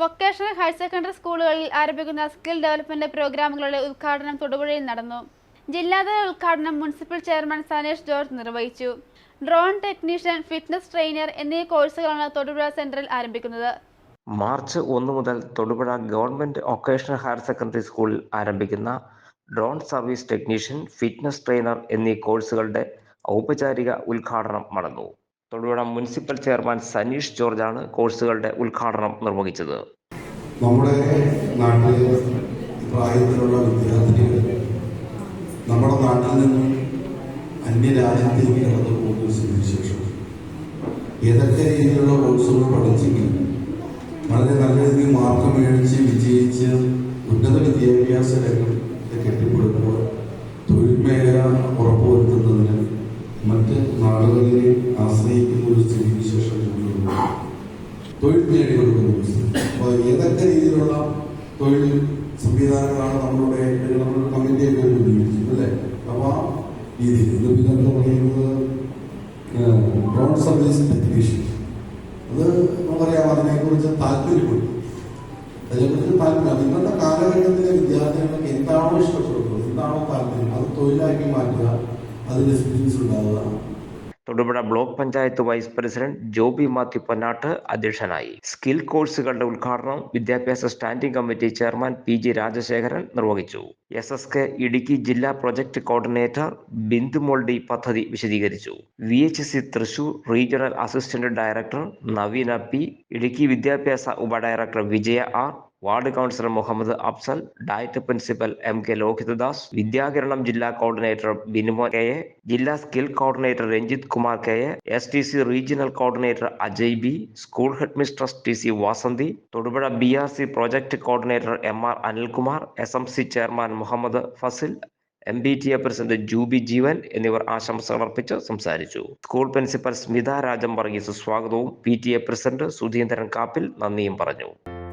Vocational higher secondary സ്കൂളുകളിൽ ആരംഭിക്കുന്ന skill development പ്രോഗ്രാമുകളുടെ ഉദ്ഘാടനം തൊടുപുഴയിൽ നടന്നു. ജില്ലാതല ഉദ്ഘാടനം മുനിസിപ്പൽ ചെയർമാൻ സനേഷ് ജോർജ് നിർവഹിച്ചു. ഡ്രോൺ ടെക്നീഷ്യൻ ഫിറ്റ്നസ് ട്രെയിനർ എന്നീ കോഴ്സുകളാണ് തൊടുപുഴ സെന്ററിൽ ആരംഭിക്കുന്നത്. മാർച്ച് ഒന്ന് മുതൽ Thodupuzha government vocational higher secondary സ്കൂളിൽ ആരംഭിക്കുന്ന drone service technician fitness trainer എന്നീ കോഴ്സുകളുടെ ഔപചാരിക ഉദ്ഘാടനം നടന്നു. തൊടുപുഴ മുനിസിപ്പൽ ചെയർമാൻ സനീഷ് ജോർജാണ് കോഴ്സുകളുടെ ഉദ്ഘാടനം നിർവഹിച്ചത്. നമ്മുടെ നാട്ടിലെ പ്രായത്തിലുള്ള വിദ്യാർത്ഥികൾ നമ്മുടെ നാട്ടിൽ നിന്നും അന്യരാജ്യത്തേക്ക് കടന്നു പോകുന്ന സ്ഥിതിവിശേഷം ഏതൊക്കെ രീതിയിലുള്ള കോഴ്സുകൾ പഠിച്ചെങ്കിൽ വളരെ നല്ല രീതിയിൽ മാർക്ക് മേടിച്ച് വിജയിച്ച് ഉന്നത വിദ്യാഭ്യാസ രംഗത്തെ കെട്ടിപ്പടുക്കുമ്പോൾ തൊഴിൽ മേഖല ഉറപ്പുവരുത്തുന്നതിന് മറ്റ് നാടുകളിലെ ആശ്രയിക്കുന്ന ഒരു സ്ഥിതിവിശേഷം കൂടിയുണ്ട് തൊഴിൽ നേടിക്കൊടുക്കുന്ന ഒരു സ്ഥിതി. അപ്പോൾ ഏതൊക്കെ രീതിയിലുള്ള തൊഴിൽ സംവിധാനങ്ങളാണ് നമ്മളുടെ നമ്മളുടെ കമ്മിറ്റിയൊക്കെ ഉപയോഗിക്കുന്നത് അല്ലേ? അപ്പോൾ ആ രീതി ഇത് പിന്നെ എന്താ പറയുന്നത് ഡ്രോൺ സർവീസ് ടെക്നീഷ്യൻ അത് നമുക്കറിയാം അതിനെക്കുറിച്ച് താല്പര്യമുണ്ട് അതിനെക്കുറിച്ച് താല്പര്യം. ഇന്നത്തെ കാലഘട്ടത്തിലെ വിദ്യാർത്ഥികൾക്ക് എന്താണോ ഇഷ്ടപ്പെടുന്നത് എന്താണോ താല്പര്യം അത് തൊഴിലാക്കി മാറ്റുക അതിന് എക്സ്പീരിയൻസ് ഉണ്ടാവുക Thodupuzha block panchayat vice president Joby Mathew Ponnatt അധ്യക്ഷനായി. സ്കിൽ കോഴ്സുകളുടെ ഉദ്ഘാടനം വിദ്യാഭ്യാസ standing committee chairman P G Rajasekharan നിർവഹിച്ചു. എസ് എസ് കെ ഇടുക്കി ജില്ലാ പ്രൊജക്ട് കോർഡിനേറ്റർ ബിന്ദു മോൾഡി പദ്ധതി വിശദീകരിച്ചു. V H C Thrissur regional assistant director Naveena P Idukki വിദ്യാഭ്യാസ ഉപഡയറക്ടർ Vijaya R ward councillor Muhammad Afsal DIET principal M K Lohithadas Vidyakiranam ജില്ലാ coordinator Binumol K A ജില്ലാ skill coordinator Ranjith Kumar K A S T C regional coordinator Ajay B school head mistress T C Vasanthi Thodupuzha B R C project coordinator M R Anilkumar S M C chairman Muhammad Fasil M B T A president Jubi Jeevan എന്നിവർ ആശംസകൾ അർപ്പിച്ച് സംസാരിച്ചു. School principal Smitha Rajam Varghese സ്വാഗതവും P T A president Sudheendran Kappil നന്ദിയും പറഞ്ഞു.